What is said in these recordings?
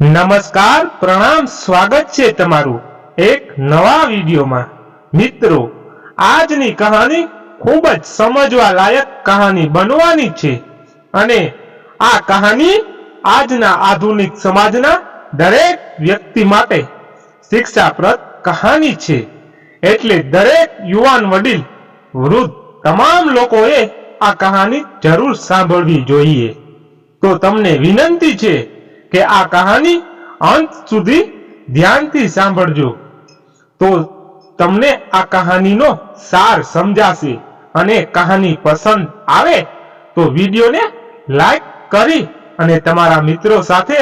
નમસ્કાર, પ્રણામ, સ્વાગત છે તમારું એક નવા વિડીયોમાં. મિત્રો, આજની કહાની ખૂબ જ સમજવા લાયક કહાની બનવાની છે અને આ કહાની આજના આધુનિક સમાજના દરેક વ્યક્તિ માટે શિક્ષાપ્રદ કહાની છે. એટલે દરેક યુવાન વડીલ, વૃદ્ધ, તમામ લોકોએ આ કહાની જરૂર સાંભળવી જોઈએ. તો તમને વિનંતી છે કે આ કહાની અંત સુધી ધ્યાનથી સાંભળજો. તો તમને આ કહાનીનો સાર સમજાશે અને કહાની પસંદ આવે તો વિડીયોને લાઈક કરી અને તમારા મિત્રો સાથે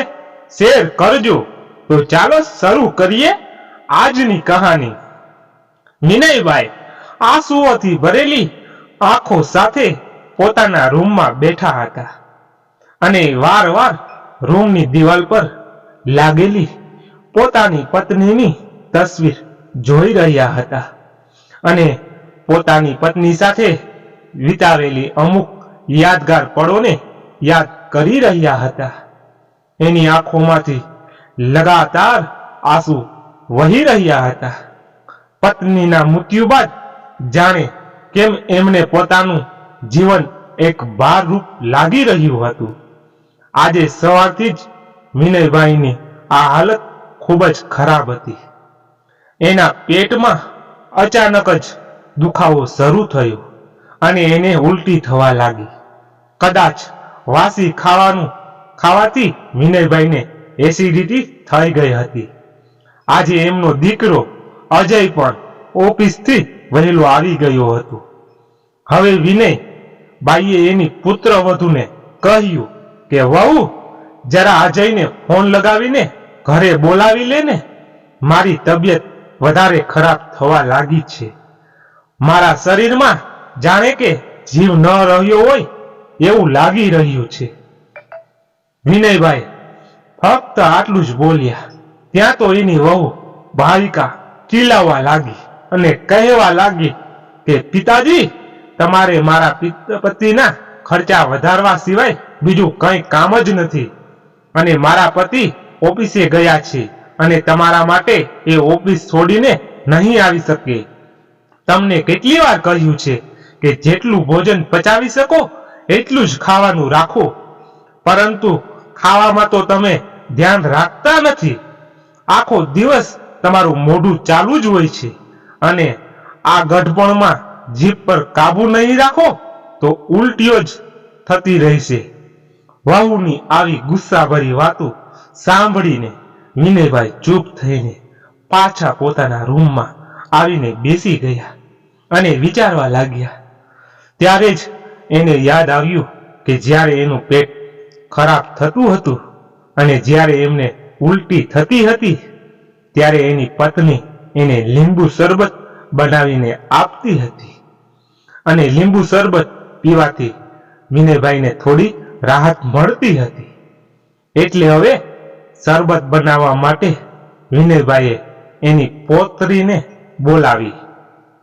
શેર કરજો. તો ચાલો શરૂ કરીએ આજની કહાની. વિનયભાઈ આંસુઓથી ભરેલી આંખો સાથે પોતાના રૂમમાં બેઠા હતા અને વારવાર રૂમની દિવાલ પર લાગેલી પોતાની પત્નીની તસવીર જોઈ રહ્યા હતા અને પોતાની પત્ની સાથે વિતાવેલી અમુક યાદગાર પળોને યાદ કરી રહ્યા હતા. એની આંખોમાંથી લગાતાર આંસુ વહી રહ્યા હતા. પત્નીના મૃત્યુ બાદ જાણે કેમ એમને પોતાનું જીવન એક ભારરૂપ લાગી રહ્યું હતું. આજે સવારથી જ વિનયભાઈની આ હાલત ખૂબ જ ખરાબ હતી. એના પેટમાં અચાનક જ દુખાવો શરૂ થયો અને એને ઉલટી થવા લાગી. કદાચ વાસી ખાવાનું ખાવાથી વિનયભાઈને એસિડિટી થઈ ગઈ હતી. આજે એમનો દીકરો અજય પણ ઓફિસથી વહેલો આવી ગયો હતો. હવે વિનય બાઈએ એની પુત્ર વધુને કહ્યું કે વહુ જરા અજયને ફોન લગાવીને ઘરે બોલાવી લે મારી તબિયત વધારે ખરાબ થવા લાગી છે. મારા શરીરમાં જાણે કે જીવ ન રહ્યો હોય એવું લાગી રહ્યું છે. વિનયભાઈ ફક્ત આટલું જ બોલ્યા. ત્યાં તો એની વહુ ભાવિકા ચીલાવવા લાગી અને કહેવા લાગી કે, પિતાજી, તમારે મારા પિત- પતિના ખર્ચા વધારવા સિવાય બીજું કંઈ કામ જ નથી. અને મારા પતિ ઓફિસે ગયા છે અને તમારા માટે એ ઓફિસ છોડીને નહીં આવી શકે. તમને કેટલી વાર કહ્યું છે કે જેટલું ભોજન પચાવી શકો, એટલું જ ખાવાનું રાખો. પરંતુ ખાવામાં તો તમે ધ્યાન રાખતા નથી. આખો દિવસ તમારું મોઢું ચાલુ જ હોય છે. અને આ ગઢપણમાં જીભ પર કાબુ નહીં રાખો, તો ઉલટીઓ જ થતી રહેશે. વહુની આવી ગુસ્સાભરી વાતો સાંભળીને વિનયભાઈ ચૂપ થઈને પાછા પોતાના રૂમમાં આવીને બેસી ગયા અને વિચારવા લાગ્યા. ત્યારે જ એને યાદ આવ્યું કે જ્યારે એનું પેટ ખરાબ થતું હતું અને જ્યારે એમને ઉલટી થતી હતી, ત્યારે એની પત્ની એને લીંબુ શરબત બનાવીને આપતી હતી. અને લીંબુ શરબત પીવાથી વિનયભાઈને થોડી રાહત મળતી હતી. એટલે હવે શરબત બનાવવા માટે વિનયભાઈએ એની પોતરીને બોલાવી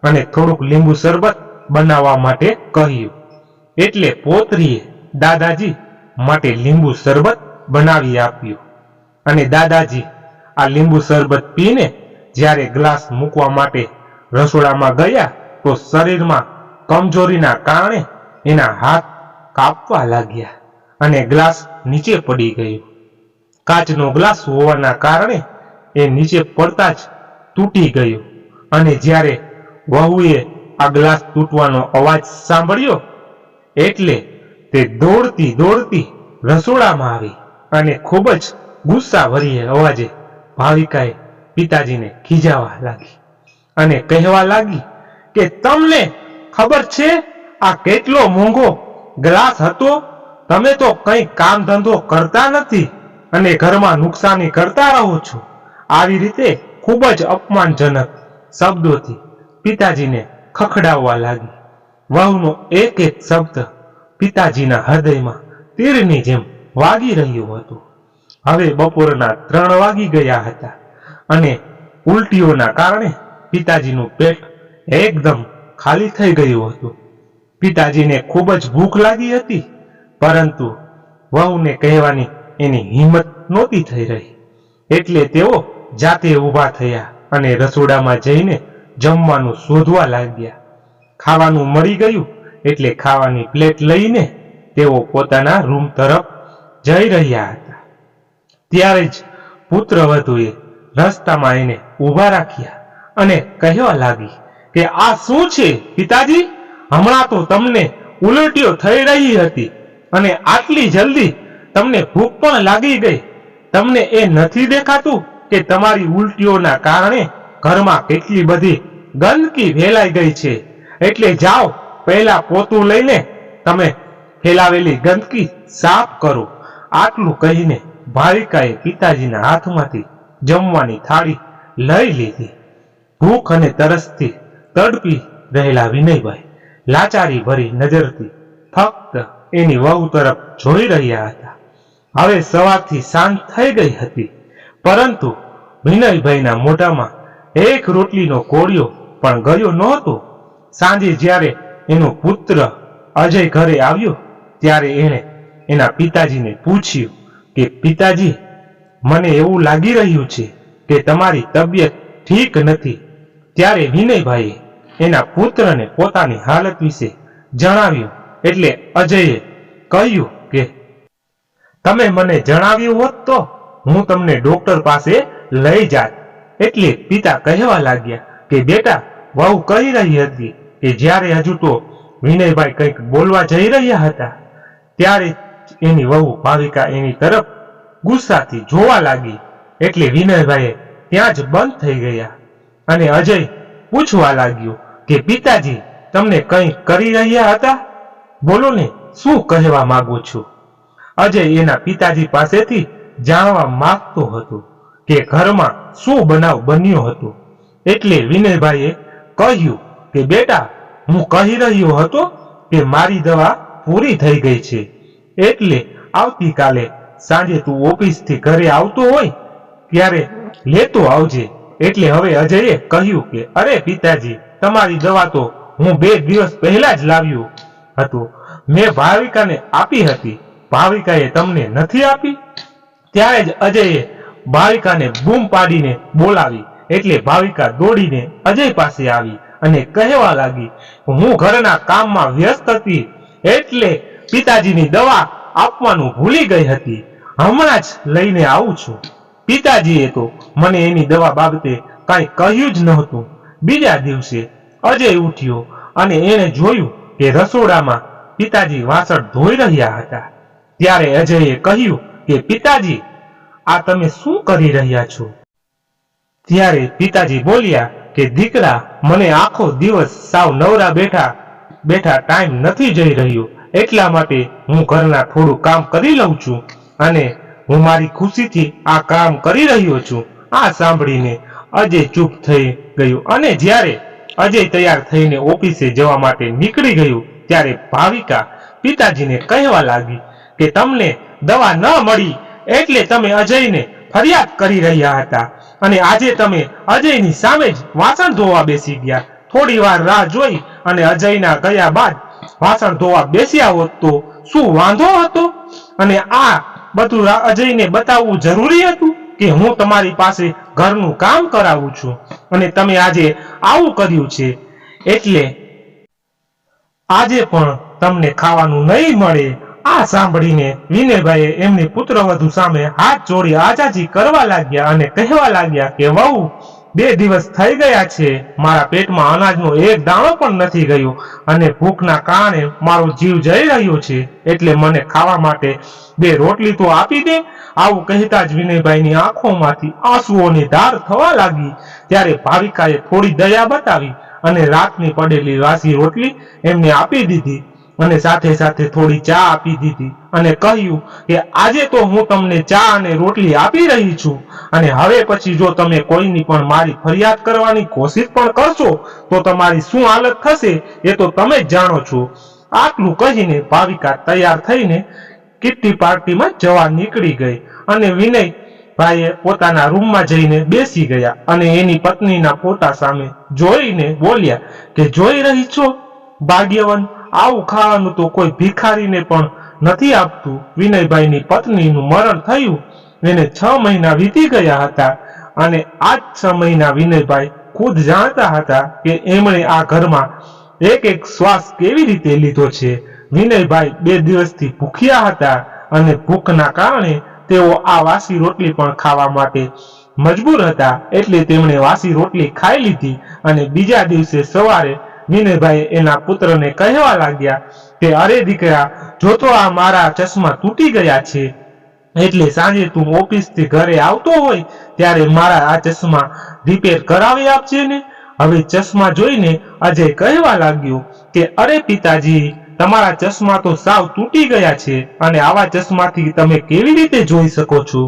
અને થોડુંક લીંબુ શરબત બનાવવા માટે કહ્યું. એટલે પોતરીએ દાદાજી માટે લીંબુ શરબત બનાવી આપ્યું. અને દાદાજી આ લીંબુ શરબત પીને જ્યારે ગ્લાસ મૂકવા માટે રસોડામાં ગયા, તો શરીરમાં કમજોરીના કારણે એના હાથ કાપવા લાગ્યા. અને ગ્લાસ નીચે પડી ગયો. કાચનો ગ્લાસ હોવાના કારણે એ નીચે પડતા જ તૂટી ગયો. અને જ્યારે વહુએ આ ગ્લાસ તૂટવાનો અવાજ સાંભળ્યો, એટલે તે દોડતી દોડતી રસોડામાં આવી અને ખૂબ જ ગુસ્સાભરી અવાજે ભાવિકાએ પિતાજીને ખીજાવા લાગી અને કહેવા લાગી કે, તમને ખબર છે આ કેટલો મોંઘો ગ્લાસ હતો? તમે તો કંઈ કામ ધંધો કરતા નથી અને ઘરમાં નુકસાની કરતા રહો છો. આવી રીતે ખૂબ જ અપમાનજનક શબ્દોથી પિતાજીને ખખડાવવા લાગી. વહુનો એક એક શબ્દ પિતાજીના હૃદયમાં તીરની જેમ વાગી રહ્યું હતું. હવે બપોરના ત્રણ વાગી ગયા હતા અને ઉલટીઓના કારણે પિતાજીનું પેટ એકદમ ખાલી થઈ ગયું હતું. પિતાજીને ખૂબ જ ભૂખ લાગી હતી પરંતુ વહુને કહેવાની એની હિંમત નહોતી થઈ રહી. એટલે તેઓ જાતે ઊભા થયા અને રસોડામાં જઈને જમવાનું શોધવા લાગ્યા. ખાવાનું મળી ગયું એટલે ખાવાની પ્લેટ લઈને તેઓ પોતાના રૂમ તરફ જઈ રહ્યા હતા. ત્યારે જ પુત્રવધુએ રસ્તામાં એને ઊભા રાખ્યા અને કહેવા લાગી કે આ શું છે પિતાજી? હમણાં તો તમને ઉલટીઓ થઈ રહી હતી. અને આટલી જલ્દી તમને ભૂખ પણ લાગી ગઈ. તમને એ નથી દેખાતું કે તમારી ઉલટીઓના કારણે ઘરમાં કેટલી બધી ગંદકી ફેલાઈ ગઈ છે. એટલે જાઓ, પહેલા પોતું લઈને તમે ફેલાવેલી ગંદકી સાફ કરો. આટલું કહીને ભાવિકાએ પિતાજીના હાથમાંથી જમવાની થાળી લઈ લીધી. ભૂખ અને તરસથી તડપી રહેલા વિનયભાઈ લાચારી ભરી નજરથી ફક્ત એની વહુ તરફ જોઈ રહ્યા હતા. હવે સવારથી સાંજ થઈ ગઈ હતી. પરંતુ વિનયભાઈના મોઢામાં એક રોટલીનો કોળિયો પણ ગયો નહોતો. સાંજે જ્યારે એનો પુત્ર અજય ઘરે આવ્યો, ત્યારે એણે એના પિતાજીને પૂછ્યું કે, પિતાજી, મને એવું લાગી રહ્યું છે કે તમારી તબિયત ઠીક નથી. ત્યારે વિનયભાઈએ એના પુત્રને પોતાની હાલત વિશે જણાવ્યું. એટલે અજયે કહ્યું કે, તમે મને જણાવ્યું હોત તો હું તમને ડોક્ટર પાસે લઈ જાત. એટલે પિતા કહેવા લાગ્યા કે, બેટા, વહુ કહી રહી હતી કે જ્યારે હજુ તો વિનયભાઈ કંઈક બોલવા જઈ રહ્યા હતા, ત્યારે એની વહુ ભાવિકા એની તરફ ગુસ્સાથી જોવા લાગી. એટલે વિનયભાઈએ ત્યાં જ બંધ થઈ ગયા અને અજય પૂછવા લાગ્યો કે, પિતાજી, તમને કંઈ કરી રહ્યા હતા? બોલો ને શું કહેવા માંગો છો? અજય એના પિતાજી પાસેથી જાણવા માંગતો હતો કે ઘરમાં શું બનાવ બન્યો હતો. એટલે વિનયભાઈએ કહ્યું કે, બેટા, હું કહી રહ્યો હતો કે મારી દવા પૂરી થઈ ગઈ છે. એટલે આવતીકાલે સાંજે તું ઓફિસથી ઘરે આવતો હોય, ત્યારે લેતો આવજે. એટલે હવે અજયે કહ્યું કે, અરે પિતાજી, તમારી દવા તો હું બે દિવસ પહેલા જ લાવ્યો. હતો. મેં ભાવિકાને આપી હતી. ભાવિકાએ તમને નથી આપી? ત્યારે જ અજયે ભાવિકાને બૂમ પાડીને બોલાવી. એટલે ભાવિકા દોડીને અજય પાસે આવી અને કહેવા લાગી, હું ઘરના કામમાં વ્યસ્ત હતી, એટલે પિતાજીની દવા આપવાનું ભૂલી ગઈ હતી. હમણાં જ લઈને આવું છું. પિતાજીએ તો મને એની દવા બાબતે કાંઈ કહ્યું જ નહોતું. બીજા દિવસે અજય ઉઠ્યો અને એણે જોયું કે રસોડામાં પિતાજી વાસણ ધોઈ રહ્યા હતા. ત્યારે અજયે કહ્યું કે, પિતાજી, આ તમે શું કરી રહ્યા છો? ત્યારે પિતાજી બોલ્યા કે, દીકરા, મને આખો દિવસ સાવ નવરા બેઠા બેઠા ટાઈમ નથી જઈ રહ્યો. એટલા માટે હું ઘરના થોડું કામ કરી લઉં છું અને હું મારી ખુશીથી આ કામ કરી રહ્યો છું. આ સાંભળીને અજય ચૂપ થઈ ગયું અને જ્યારે અજય તૈયાર થઈને ઓફિસે જવા માટે નીકળી ગયું ત્યારે ભાવિકા પિતાજીને કહેવા લાગી કે તમને દવા ન મળી એટલે તમે અજયને ફરિયાદ કરી રહ્યા હતા અને આજે તમે અજયની સામે જ વાસણ ધોવા બેસી ગયા. થોડી વાર રાહ જોઈ અને અજયના ગયા બાદ વાસણ ધોવા બેસ્યા હોત તો શું વાંધો હતો? અને આ બધું અજયને બતાવવું જરૂરી હતું? કે હું તમારી પાસે ઘરનું કામ કરાવું છું અને તમે આજે આવું કર્યું છે. એટલે આજે પણ તમને ખાવાનું નહીં મળે. આ સાંભળીને વિનયભાઈએ એમની પુત્રવધુ સામે હાથ જોડી આજાજી કરવા લાગ્યા અને કહેવા લાગ્યા કે, વહુ બે દિવસ થઈ ગયા છે, મારા પેટમાં અનાજનો એક દાણો પણ નથી ગયો અને ભૂખના કારણે મારો જીવ જઈ રહ્યો છે એટલે મને ખાવા માટે બે રોટલી તો આપી દે. આવું કહેતા જ વિનયભાઈની આંખોમાંથી આંસુઓની ધાર થવા લાગી. ત્યારે ભાવિકાએ થોડી દયા બતાવી અને રાતની પડેલી વાસી રોટલી એમને આપી દીધી. અને સાથે સાથે થોડી ચા આપી દીધી અને કહ્યું કે આજે તો હું તમને ચા અને રોટલી આપી રહી છું. અને હવે પછી જો તમે કોઈની પણ મારી ફરિયાદ કરવાની કોશિશ પણ કરશો, તો તમારી શું હાલત થશે એ તો તમે જ જાણો છો. આટલું કહીને ભાવિકા તૈયાર થઈને કિટ્ટી પાર્ટીમાં જવા નીકળી ગઈ અને વિનય ભાઈએ પોતાના રૂમમાં જઈને બેસી ગયા અને એની પત્નીના ફોટા સામે જોઈને બોલ્યા કે જોઈ રહી છો, ભાગ્યવાન? આવું ખાવાનું તો કોઈ ભિખારીને પણ નથી આપતું. વિનયભાઈની પત્નીનું મરણ થયું એને છ મહિના વીતી ગયા હતા અને આ જ છ મહિના વિનયભાઈ ખુદ જાણતા હતા કે એમણે આ ઘરમાં એક એક શ્વાસ કેવી રીતે લીધો છે. વિનયભાઈ બે દિવસથી ભૂખ્યા હતા અને ભૂખના કારણે તેઓ આ વાસી રોટલી પણ ખાવા માટે મજબૂર હતા. એટલે તેમણે વાસી રોટલી ખાઈ લીધી અને બીજા દિવસે સવારે વિનયભાઈ એના પુત્રને કહેવા લાગ્યા કે, અરે દીકરા, જો તો આ મારા ચશ્મા તૂટી ગયા છે, એટલે સાંજે તું ઓફિસથી ઘરે આવતો હોય, ત્યારે મારા આ ચશ્મા રિપેર કરાવી આપજે ને. હવે ચશ્મા જોઈને અજય કહેવા લાગ્યો કે, અરે પિતાજી, તમારા ચશ્મા તો સાવ તૂટી ગયા છે, અને આવા ચશ્માથી તમે કેવી રીતે જોઈ શકો છો?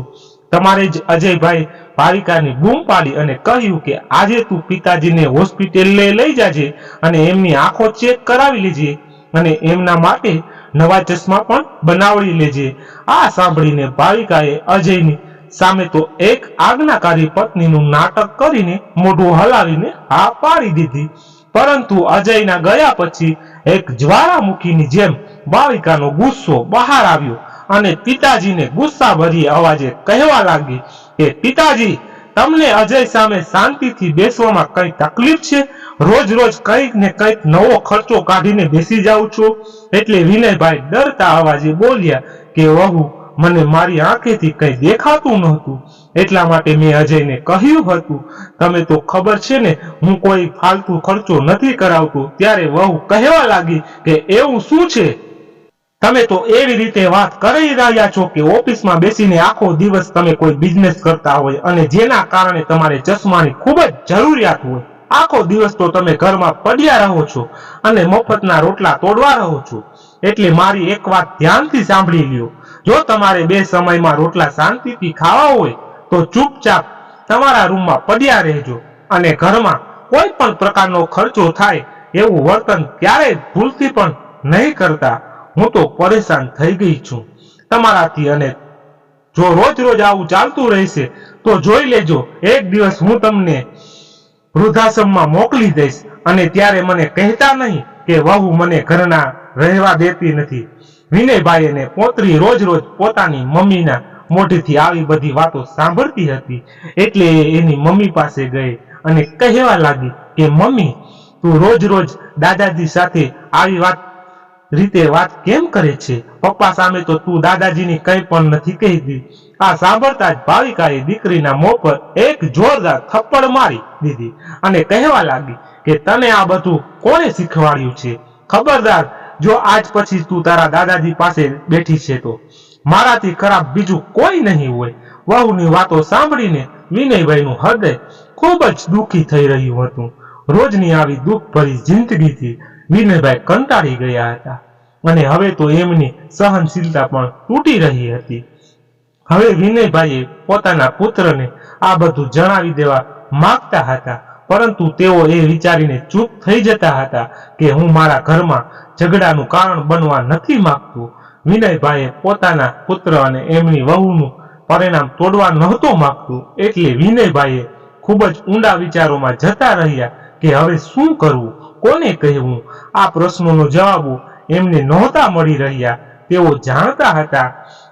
તમારે જ અજયભાઈ ભાવિકાની બૂમ પાડી અને કહ્યું કે આજે તું પિતાજીને હોસ્પિટલ લઈ જાજે અને એમની આંખો ચેક કરાવી લેજે અને એમના માટે નવા ચશ્મા પણ બનાવડી લેજે. આ સાંભળીને ભાવિકાએ અજયની સામે તો એક આજ્ઞાકારી પત્નીનું નાટક કરીને મોઢું હલાવીને હા પાડી દીધી. પરંતુ અજયના ગયા પછી એક જ્વાળામુખીની જેમ ભાવિકાનો ગુસ્સો બહાર આવ્યો અને પિતાજીને ગુસ્સા ભરી અવાજે કહેવા લાગી કે પિતાજી, તમને અજય સામે શાંતિથી બેસવામાં કઈ તકલીફ છે? રોજ રોજ કંઈક ને કંઈક નવો ખર્ચો કાઢીને બેસી જાઉં છું. એટલે વિનયભાઈ ડરતા અવાજે બોલ્યા કે, વહુ, મને મારી આંખેથી કંઈ દેખાતું નહોતું. એટલા માટે મેં અજયને કહ્યું હતું. તમે તો ખબર છે ને, હું કોઈ ફાલતુ ખર્ચો નથી કરાવતો. ત્યારે વહુ કહેવા લાગી કે, એવું શું છે? તમે તો એવી રીતે વાત કરી રહ્યા છો કે ઓફિસમાં બેસીને આખો દિવસ તમે કોઈ બિઝનેસ કરતા હોય અને જેના કારણે તમારે ચશ્માની ખૂબ જ જરૂરિયાત હોય. આખો દિવસ તો તમે ઘરમાં પડ્યા રહો છો અને મફતના રોટલા તોડવા રહો છો. એટલે મારી એક વાત ધ્યાનથી સાંભળી લ્યો. જો તમારે બે સમયમાં રોટલા શાંતિથી ખાવા હોય, તો ચૂપચાપ તમારા રૂમમાં પડ્યા રહેજો અને ઘરમાં કોઈ પણ પ્રકારનો ખર્ચો થાય એવું વર્તન ક્યારેય ભૂલથી પણ નહીં કરતા. હું તો પરેશાન થઈ ગઈ છું. તમારાથી અને જો રોજ રોજ આવું ચાલતું રહેશે, તો જોઈ લેજો, એક દિવસ હું તમને વૃદ્ધાશ્રમમાં મોકલી દઈશ અને ત્યારે મને કહેતા નહીં કે વહુ મને ઘરના રહેવા દેતી નથી. વિનયભાઈ અને પોતરી રોજ રોજ પોતાની મમ્મીના મોઢેથી આવી બધી વાતો સાંભળતી હતી. એટલે એની મમ્મી પાસે ગઈ અને કહેવા લાગી કે, મમ્મી, તું રોજ રોજ દાદાજી સાથે આવી વાત રીતે વાત કેમ કરે છે? પપ્પા સામે તો તું દાદાજીની કંઈ પણ નથી કહેતી. આ સાંભળતા જ ભાવિકાએ દીકરીના મોં પર એક જોરદાર થપ્પડ મારી દીધી અને કહેવા લાગી કે તને આ બધું કોણે શીખવાડ્યું છે? ખબરદાર, જો આજ પછી તું તારા દાદાજી પાસે બેઠી છે તો મારાથી ખરાબ બીજું કોઈ નહીં હોય. વહુની વાતો સાંભળીને વિનયભાઈનું હૃદય ખૂબ જ દુઃખી થઈ રહ્યું હતું. રોજની આવી દુઃખ ભરી જિંદગીથી વિનયભાઈ કંટાળી ગયા હતા. અને હવે તો એમની સહનશીલતા પણ તૂટી રહી હતી. હવે વિનયભાઈએ પોતાના પુત્રને આ બધું જણાવી દેવા માંગતા હતા, પરંતુ તેઓ એ વિચારીને ચૂપ થઈ જતા હતા કે હું મારા ઘરમાં ઝઘડાનું કારણ બનવા નથી માંગતો. વિનયભાઈએ પોતાના પુત્ર અને એમની વહુનું પરિણામ તોડવા નહોતો માંગતો, એટલે વિનયભાઈએ ખૂબ જ ઊંડા વિચારોમાં જતા રહ્યા કે હવે શું કરવું, કોને કહેવું? આ પ્રશ્નોનો જવાબો એમને નહોતા મળી રહ્યા. તેઓ જાણતા હતા,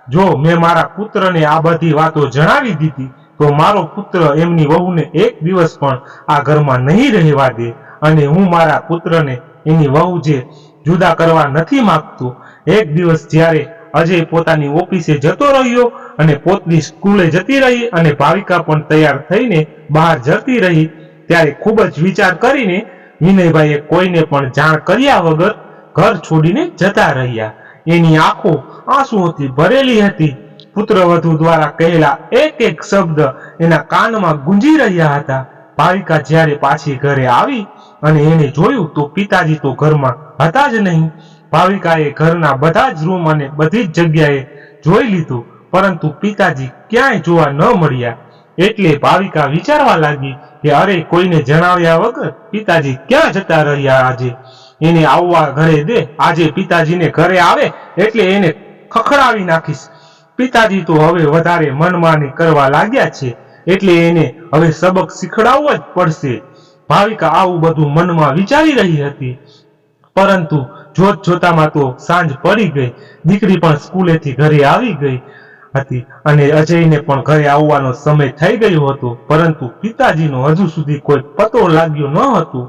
જો મેં મારા પુત્રને આ બધી વાતો જણાવી દીધી, તો મારો પુત્ર એમની વહુને એક દિવસ પણ આ ઘરમાં નહીં રહેવા દે અને હું મારા પુત્રને એની વહુ જે જુદા કરવા નથી માંગતો, એક દિવસ જ્યારે અજય પોતાની ઓફિસે જતો રહ્યો અને પોતની સ્કૂલે જતી રહી અને ભાવિકા પણ તૈયાર થઈને બહાર જતી રહી, ત્યારે ખૂબ જ વિચાર કરીને વિનયભાઈએ કોઈને પણ જાણ કર્યા વગર ઘર છોડીને જતા રહ્યા. એની આંખો આંસુઓથી ભરેલી હતી. પુત્રવધુ દ્વારા કહેલા એક એક શબ્દ એના કાનમાં ગુંજી રહ્યા હતા. ભાવિકા જ્યારે પાછી ઘરે આવી અને એને જોયું તો પિતાજી તો ઘરમાં હતા જ નહીં. ભાવિકાએ ઘરના બધા જ રૂમ અને બધી જ જગ્યાએ જોઈ લીધું, પરંતુ પિતાજી ક્યાંય જોવા ન મળ્યા. એટલે ભાવિકા વિચારવા લાગી કે અરે કોઈને જણાવ્યા વગર પિતાજી ક્યાં જતા રહ્યા આજે? એને આવવા ઘરે દે. આજે પિતાજીને ઘરે આવે એટલે એને ખખડાવી નાખીશ. પિતાજી તો હવે વધારે મનમાની કરવા લાગ્યા છે એટલે એને હવે સબક શીખડાવવો જ પડશે. ભાવિકા આવું બધું મનમાં વિચારી રહી હતી. પરંતુ જોત જોતામાં તો સાંજ પડી ગઈ. દીકરી પણ સ્કૂલેથી ઘરે આવી ગઈ હતી અને અજયને પણ ઘરે આવવાનો સમય થઈ ગયો હતો. પરંતુ પિતાજીનો હજુ સુધી કોઈ પતો લાગ્યો ન હતો.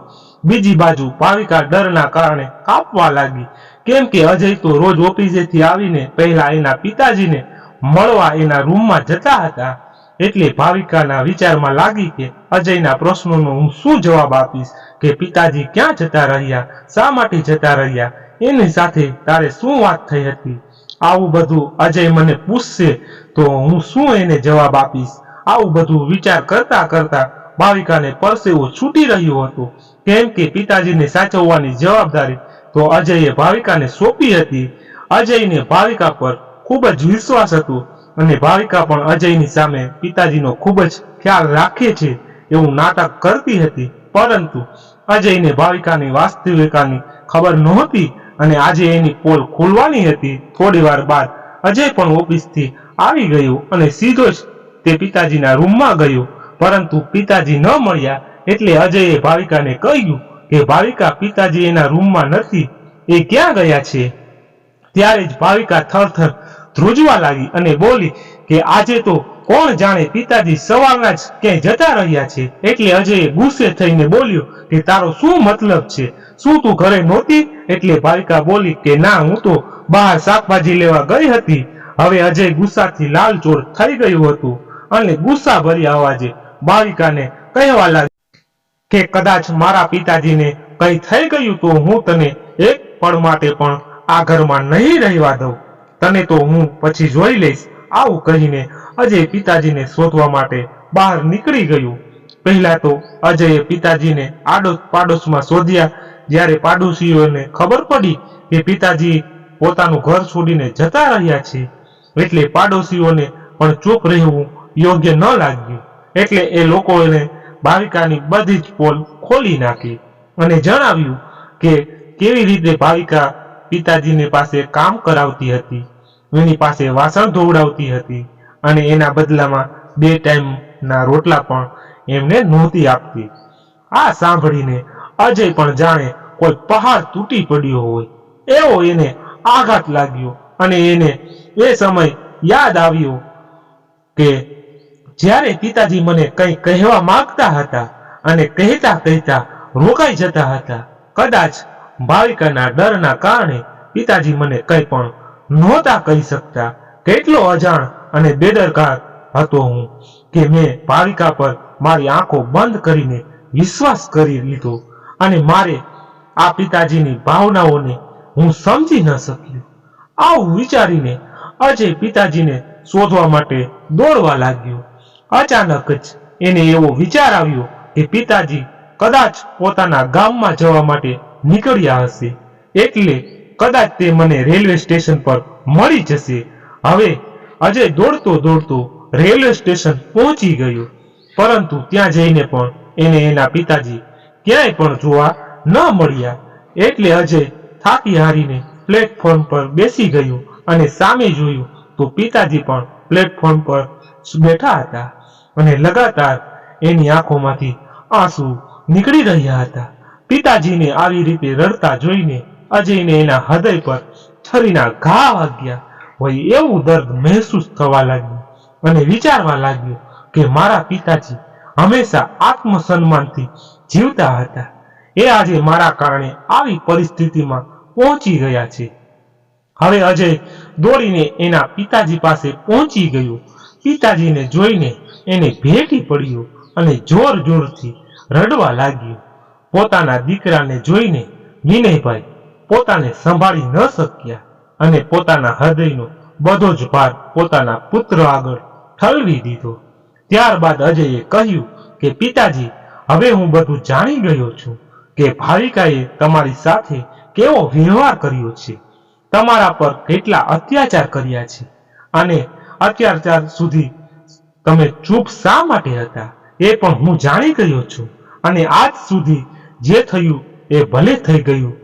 બીજી બાજુ ભાવિકા ડરના કારણે કાપવા લાગી. કેમ કે અજય તો રોજ ઓફિસેથી આવીને પહેલા એના પિતાજીને મળવા એના રૂમમાં જતા હતા. એટલે ભાવિકાના વિચારમાં લાગી કે અજયના પ્રશ્નોનો હું શું જવાબ આપીશ? કે પિતાજી ક્યાં જતા રહ્યા? શા માટે જતા રહ્યા? એની સાથે તારે શું વાત થઈ હતી? આવું બધું અજય મને પૂછશે તો હું શું એને જવાબ આપીશ? આવું બધું વિચાર કરતા કરતા ભાવિકાને પરસેવો છૂટી રહ્યો હતો. કેમ કે પિતાજીને સાચવવાની જવાબદારી તો અજયે ભાવિકાને સોંપી હતી. અજયને ભાવિકા પર ખૂબ જ વિશ્વાસ હતો અને ભાવિકા પણ અજયની સામે પિતાજીનો ખૂબ જ ખ્યાલ રાખે છે એવું નાટક કરતી હતી. પરંતુ અજયને ભાવિકાની વાસ્તવિકતાની ખબર નહોતી અને આજે એની પોલ ખોલવાની હતી. થોડી વાર બાદ અજય પણ ઓફિસથી આવી ગયો અને સીધો જ તે પિતાજીના રૂમમાં ગયો. પરંતુ પિતાજી ન મળ્યા એટલે અજયે ભાવિકાને કહ્યું કે ભાવિકા પિતાજી એના રૂમમાં નથી, એ ક્યાં ગયા છે? ત્યારે જ ભાવિકા થરથર ધ્રુજવા લાગી અને બોલી કે આજે તો કોણ જાણે પિતાજી સવારના જ ક્યાંય જતા રહ્યા છે? એટલે અજયે ગુસ્સે થઈને બોલ્યો કે તારો શું મતલબ છે? શું તું ઘરે નહોતી? એટલે ભાવિકા બોલી કે ના, હું તો બહાર શાકભાજી લેવા ગઈ હતી. હવે અજય ગુસ્સાથી લાલચોર થઈ ગયું હતું અને ગુસ્સા ભર્યા અવાજે ભાવિકાને કહેવા લાગી કે કદાચ મારા પિતાજીને કઈ થઈ ગયું તો હું તને એક પળ માટે પણ આ ઘરમાં નહીં રહેવા દઉં. તને તો હું પછી જોઈ લઈશ. આવું કહીને અજય પિતાજીને શોધવા માટે બહાર નીકળી ગયું. પહેલા તો અજયે પિતાજીને આડોશ પાડોશમાં શોધ્યા. જ્યારે પાડોશીઓને ખબર પડી કે પિતાજી પોતાનું ઘર છોડીને જતા રહ્યા છે, એટલે પાડોશીઓને પણ ચૂપ રહેવું યોગ્ય ન લાગ્યું. એટલે એ લોકોને ભાવિકાની બધી જ પોલ ખોલી નાખી અને જણાવ્યું કે કેવી રીતે ભાવિકા પિતાજીની પાસે કામ કરાવતી હતી, એની પાસે વાસણ ધોવડાવતી હતી અને એના બદલામાં બે ટાઈમના રોટલા પણ એમને નહોતી આપતી. આ સાંભળીને અજય પણ જાણે કોઈ પહાડ તૂટી પડ્યો હોય, એવો એને આઘાત લાગ્યો અને એને એ સમય યાદ આવ્યો કે જ્યારે પિતાજી મને કંઈ કહેવા માંગતા હતા અને કહેતા કહેતા રોકાઈ જતા હતા, કદાચ ભાવિકાના ડરના કારણે પિતાજી મને કંઈ પણ નહોતા કહી શકતા. કેટલો અજાણ અને બેદરકાર હતો હું કે મેં ભાવિકા પર મારી આંખો બંધ કરીને વિશ્વાસ કરી લીધો અને મારે આ પિતાજીની ભાવનાઓને હું સમજી ન શક્યો. આવું વિચારીને અજય પિતાજીને શોધવા માટે દોડવા લાગ્યો. અચાનક જ એને એવો વિચાર આવ્યો કે પિતાજી કદાચ પોતાના ગામમાં જવા માટે નીકળ્યા હશે. એટલે કદાચ તે મને રેલવે સ્ટેશન પર મળી જશે. હવે અજય દોડતો દોડતો રેલવે સ્ટેશન પહોંચી ગયો. પરંતુ ત્યાં જઈને પણ એને એના પિતાજી ક્યાંય પણ જોવા ન મળ્યા. એટલે અજય થાકી હારીને પ્લેટફોર્મ પર બેસી ગયો અને સામે જોયું તો પિતાજી પણ પ્લેટફોર્મ પર બેઠા હતા. અને લગાતાર એની આંખોમાંથી આંસુ નીકળી રહ્યા હતા. પિતાજીને આવી રીતે રડતા જોઈને અજયને એના હૃદય પર છરીના ઘા વાગ્યા. હોય એવું દર્દ મહેસૂસ થવા લાગ્યું અને વિચારવા લાગ્યો કે મારા પિતાજી હંમેશા આત્મસન્માનથી જીવતા હતા. એ આજે મારા કારણે આવી પરિસ્થિતિમાં પહોંચી ગયા છે. હવે અજય દોડીને એના પિતાજી પાસે પહોંચી ગયો. પિતાજીને જોઈને એને ભેટી પડ્યો અને જોર જોરથી રડવા લાગ્યો. પોતાના દીકરાને જોઈને વિનયભાઈ પોતાને સંભાળી ન શક્યા અને પોતાના હૃદયનો બધો જ ભાર પોતાના પુત્ર આગળ ઠલવી દીધો. ત્યારબાદ અજયે કહ્યું કે, પિતાજી, હવે હું બધું જાણી ગયો છું કે ભાવિકાએ તમારી સાથે કેવો વ્યવહાર કર્યો છે. તમારા પર કેટલા અત્યાચાર કર્યા છે અને અત્યાચાર સુધી તમે ચૂપ શા માટે હતા? એ પણ હું જાણી ગયો છું. અને આજ સુધી જે થયું એ ભલે થઈ ગયું,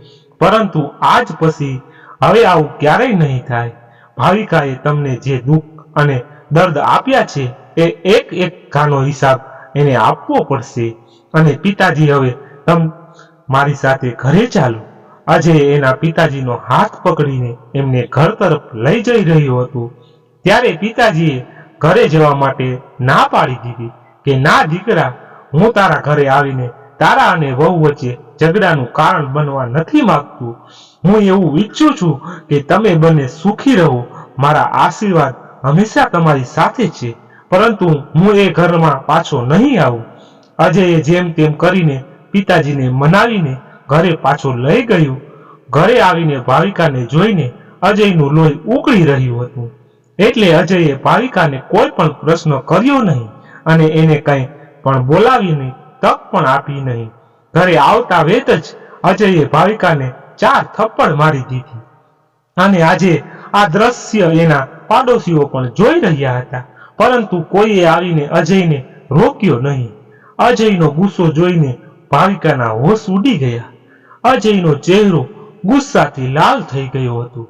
પરંતુ આજ પછી હવે આવું ક્યારેય નહીં થાય. ભાવિકાએ તમને જે દુઃખ અને દર્દ આપ્યા છે, એ એક એક કાનો હિસાબ એને આપવો પડશે. અને પિતાજી, હવે તમ મારી સાથે ઘરે ચાલો. આજે એના પિતાજીનો હાથ પકડીને એમને ઘર તરફ લઈ જઈ રહ્યો હતો. ત્યારે પિતાજીએ ઘરે જવા માટે ના પાડી દીધી કે, ના દીકરા, હું તારા ઘરે આવીને તારા અને વહુ વચ્ચે ઝઘડાનું કારણ બનવા નથી માંગતું. હું એવું ઈચ્છું છું કે તમે બંને સુખી રહો. મારા આશીર્વાદ હંમેશા તમારી સાથે છે, પરંતુ હું એ ઘરમાં પાછો નહીં આવું. અજયે જેમ તેમ કરીને પિતાજીને મનાવીને ઘરે પાછો લઈ ગયું. ઘરે આવીને ભાવિકાને જોઈને અજયનું લોહી ઉકળી રહ્યું હતું. એટલે અજયે ભાવિકાને કોઈ પણ પ્રશ્ન કર્યો નહીં અને એને કંઈ પણ બોલાવીને તક પણ આપી નહીં. ઘરે આવતા વેત જ અજયે ભાવિકાને ચાર થપ્પડ મારી દીધી. અને આજે આ દ્રશ્ય એના પાડોશીઓ પણ જોઈ રહ્યા હતા. પરંતુ કોઈએ આવીને અજયને રોક્યો નહીં. અજયનો ગુસ્સો જોઈને ભાવિકાના હોશ ઉડી ગયા. અજયનો ચહેરો ગુસ્સાથી લાલ થઈ ગયો હતો.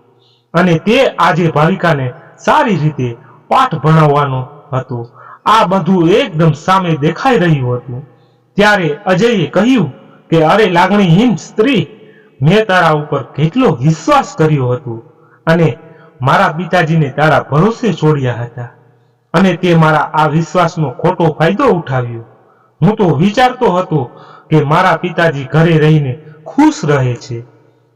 અને તે આજે ભાવિકાને સારી રીતે પાઠ ભણાવવાનો હતો. આ બધું એકદમ સામે દેખાઈ રહ્યું હતું. ત્યારે અજયે કહ્યું કે, અરે લાગણીહીન સ્ત્રી, મેં તારા ઉપર કેટલો વિશ્વાસ કર્યો હતો અને મારા પિતાજીને તારા ભરોસે છોડ્યા હતા અને તે મારા આ વિશ્વાસનો ખોટો ફાયદો ઉઠાવ્યો. હું તો વિચારતો હતો કે મારા પિતાજી ઘરે રહીને ખુશ રહે છે.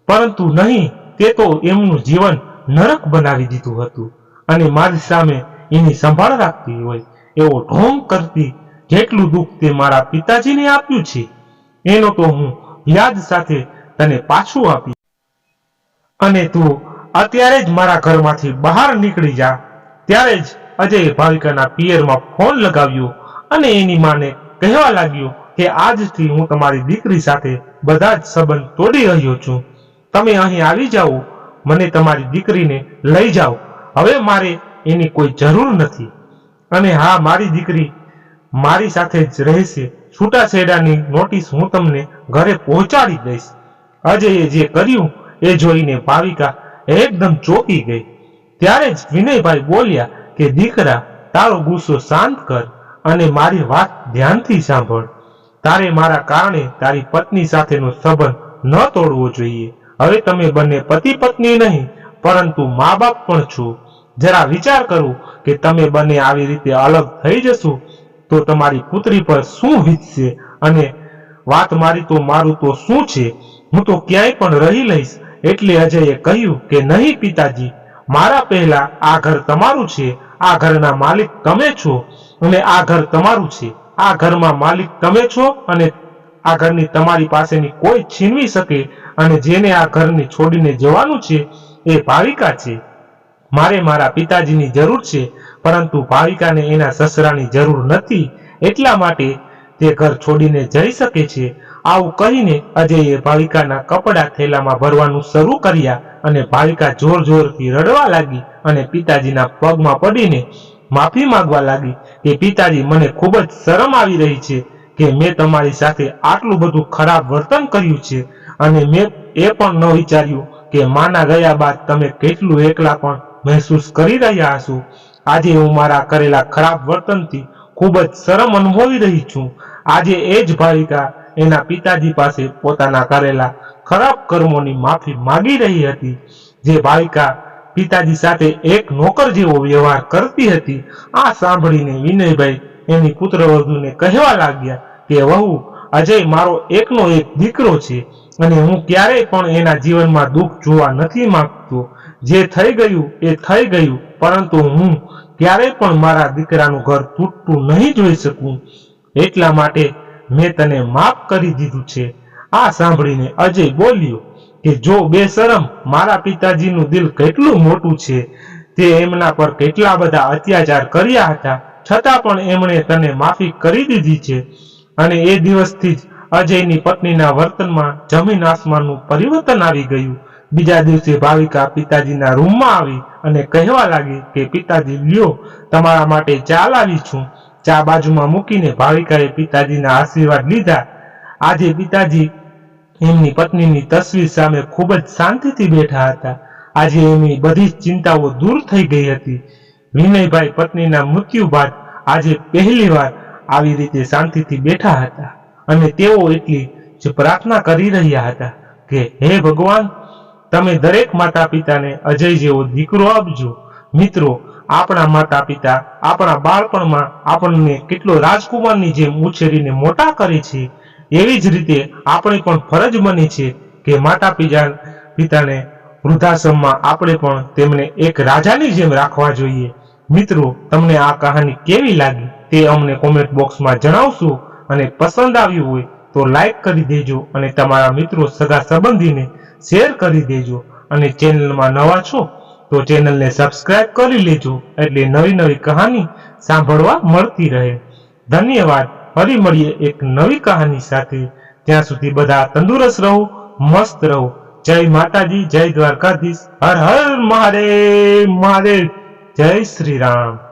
પરંતુ નહીં, તે તો એમનું જીવન નરક બનાવી દીધું હતું. અને મારી સામે એની સંભાળ રાખતી હોય એવો ઢોંગ કરતી જેટલું દુઃખ તે મારા પિતાજીને આપ્યું છે, એનો તો હું વ્યાજ સાથે તને પાછું આપી અને તું અત્યારે જ મારા ઘરમાંથી બહાર નીકળી જા. ત્યારે જ અજયે ભાવિકાના પિયરમાં ફોન લગાવ્યો અને એની માને કહેવા લાગ્યો કે આજથી હું તમારી દીકરી સાથે બધા જ સંબંધ તોડી રહ્યો છું. તમે અહીં આવી જાઓ, મને તમારી દીકરીને લઈ જાઓ. હવે મારે એની કોઈ જરૂર નથી. અને હા, મારી દીકરી મારી સાથે જ રહેશે. છૂટાછેડાની નોટિસ હું તમને ઘરે પહોંચાડી દઈશ. અજયે જે કર્યું એ જોઈને ભાવિકા એકદમ ચોંકી ગઈ. ત્યારે જ વિનયભાઈ બોલ્યા કે, દીકરા, તારો ગુસ્સો શાંત કર અને મારી વાત ધ્યાનથી સાંભળ. તારે મારા કારણે તારી પત્ની સાથેનો સંબંધ ન તોડવો જોઈએ. હવે તમે બંને પતિ પત્ની નહીં, પરંતુ મા બાપ પણ છો. જરા વિચાર કરો કે તમે બંને આવી રીતે અલગ થઈ જશો, તો તમારી પુત્રી પર શું વીતશે અને વાત મારી તો મારું તો શું છે? હું તો ક્યાંય પણ રહી લઈશ. એટલે અજયે કહ્યું કે નહીં પિતાજી, મારા પહેલા આ ઘર તમારું છે, આ ઘરના માલિક તમે છો અને આ ઘર તમારું છે. આ ઘરમાં માલિક તમે છો અને આ ઘરની તમારી પાસેની કોઈ છીનવી શકે અને જેને આ ઘરની છોડીને જવાનું છે એ ભાવિકા છે. મારે મારા પિતાજીની જરૂર છે, પરંતુ ભાવિકાને એના સસરાની જરૂર નથી, એટલા માટે તે ઘર છોડીને જઈ શકે છે. આવું કહીને અજયે ભાવિકાના કપડા થેલામાં ભરવાનું શરૂ કર્યા અને ભાવિકા જોર જોરથી રડવા લાગી અને પિતાજીના પગમાં પડીને માફી માંગવા લાગી કે, પિતાજી, મને ખૂબ જ શરમ આવી રહી છે કે મેં તમારી સાથે આટલું બધું ખરાબ વર્તન કર્યું છે અને મેં એ પણ ન વિચાર્યું કે, માના ગયા બાદ તમે કેટલું એકલા પણ મહેસૂસ કરી રહ્યા છું. આજે હું મારા કરેલા ખરાબ વર્તનથી ખૂબ જ શરમ અનુભવી રહી છું. આજે એ જ ભાવિકા એના પિતાજી પાસે પોતાના કરેલા ખરાબ કર્મોની માફી માંગી રહી હતી. જે ભાવિકા પિતાજી સાથે એક નોકર જેવો વ્યવહાર કરતી હતી. આ સાંભળીને વિનયભાઈ એની પુત્રવધુને કહેવા લાગ્યા કે, વહુ, અજય મારો એકનો એક દીકરો છે અને હું ક્યારેય પણ એના જીવનમાં દુઃખ જોવા નથી માંગતો. જે થઈ ગયું એ થઈ ગયું, પરંતુ હું ક્યારેય પણ મારા દીકરાનું ઘર તૂટતું નહીં જોઈ શકું. એટલા માટે મેં તને માફ કરી દીધું છે. આ સાંભળીને અજય બોલ્યો કે જો બેશરમ મારા પિતાજીનું દિલ કેટલું મોટું છે, તે એમના પર કેટલા બધા અત્યાચાર કર્યા હતા, છતાં પણ એમણે તને માફી કરી દીધી છે. અને એ દિવસથી જ અજયની પત્નીના વર્તનમાં જમીન આસમાનનું પરિવર્તન આવી ગયું. બીજા દિવસે ભાવિકા પિતાજીના રૂમમાં આવી અને કહેવા લાગી કે, પિતાજી, લ્યો, તમારા માટે ચા લાવી છું. ચા બાજુમાં મૂકીને ભાવિકાએ પિતાજીના આશીર્વાદ લીધા. આજે પિતાજી એમની પત્નીની તસવીર સામે ખૂબ જ શાંતિથી બેઠા હતા. આજે એમની બધી જ ચિંતાઓ દૂર થઈ ગઈ હતી. વિનયભાઈ પત્નીના મૃત્યુ બાદ આજે પહેલીવાર આવી રીતે શાંતિથી બેઠા હતા અને તેઓ એટલી જ પ્રાર્થના કરી રહ્યા હતા કે, હે ભગવાન તમે દરેક માતા પિતાને અજય જેવો દીકરો આપજો. મિત્રો, આપણા માતા પિતા આપણા બાળપણમાં આપણને કેટલો રાજકુમારની જેમ ઉછેરીને મોટા કરે છે, એવી જ રીતે આપણે પણ ફરજ બની છે કે માતા પિતા પિતાને વૃદ્ધાશ્રમમાં આપણે પણ તેમને એક રાજાની જેમ રાખવા જોઈએ. મિત્રો, તમને આ કહાની કેવી લાગી તે અમને કોમેન્ટ બોક્સમાં જણાવશો અને પસંદ આવ્યું હોય તો લાઈક કરી દેજો અને તમારા મિત્રો સગા સંબંધીને શેર કરી દેજો અને ચેનલમાં નવા છો, તો ચેનલને સબસ્ક્રાઇબ કરી લેજો એટલે નવી નવી કહાની સાંભળવા મળતી રહે. ધન્યવાદ. ફરી મળીએ એક નવી કહાની સાથે. ત્યાં સુધી બધા તંદુરસ્ત રહો, મસ્ત રહો. જય માતાજી, જય દ્વારકાધીશ. હર હર મહાદેવ મહાદેવ. જય શ્રી રામ.